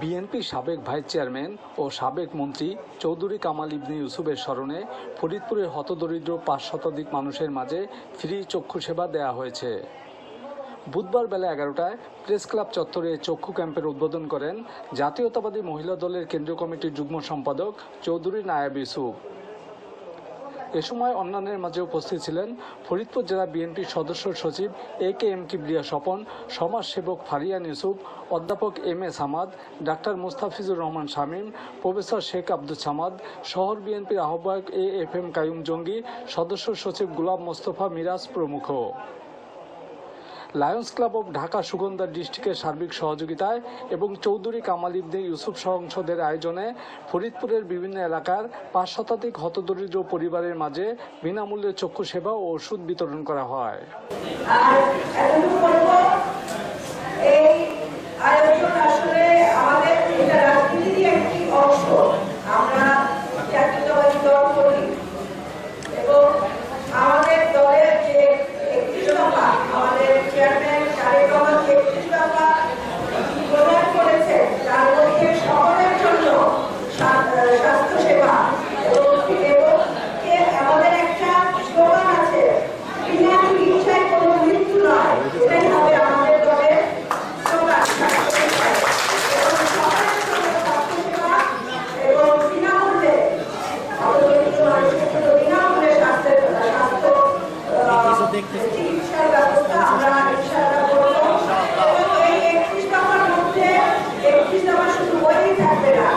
বিএনপির সাবেক vice chairman ও সাবেক মন্ত্রী চৌধুরী কামাল ইবনে ইউসুফের স্মরণে ফরিদপুরের হতদরিদ্র পাঁচ শতাধিক মানুষের মাঝে ফ্রি চক্ষু সেবা দেওয়া হয়েছে। বুধবার বেলা এগারোটায় প্রেস ক্লাব চত্বরে চক্ষু ক্যাম্পের উদ্বোধন করেন জাতীয়তাবাদী মহিলা দলের কেন্দ্রীয় কমিটির যুগ্ম সম্পাদক চৌধুরী নায়াব ইউসুফ। এ সময় অন্যান্যের মাঝে উপস্থিত ছিলেন ফরিদপুর জেলা বিএনপির সদস্য সচিব A K M Kibria Swapan, সমাজসেবক ফারিয়ান ইউসুফ, অধ্যাপক এম এ সামাদ ডাক্তার মুস্তাফিজুর রহমান শামীম, প্রফেসর শেখ আব্দুল সামাদ, শহর বিএনপির আহ্বায়ক এ এফ এম কায়ুম জঙ্গি, সদস্য সচিব গুলাম মোস্তফা মিরাজ প্রমুখ। Lions club of Dhaka Sugandha ডিস্ট্রিক্টের সার্বিক সহযোগিতায় এবং চৌধুরী কামাল ইবনে ইউসুফ সংসদের আয়োজনে ফরিদপুরের বিভিন্ন এলাকার পাঁচ শতাধিক হতদরিদ্র পরিবারের মাঝে বিনামূল্যে চক্ষু সেবা ও ওষুধ বিতরণ করা হয়। দেখতেছি। একত্রিশ দফার মধ্যে একত্রিশ দফা শুধু বলেই থাকবে না।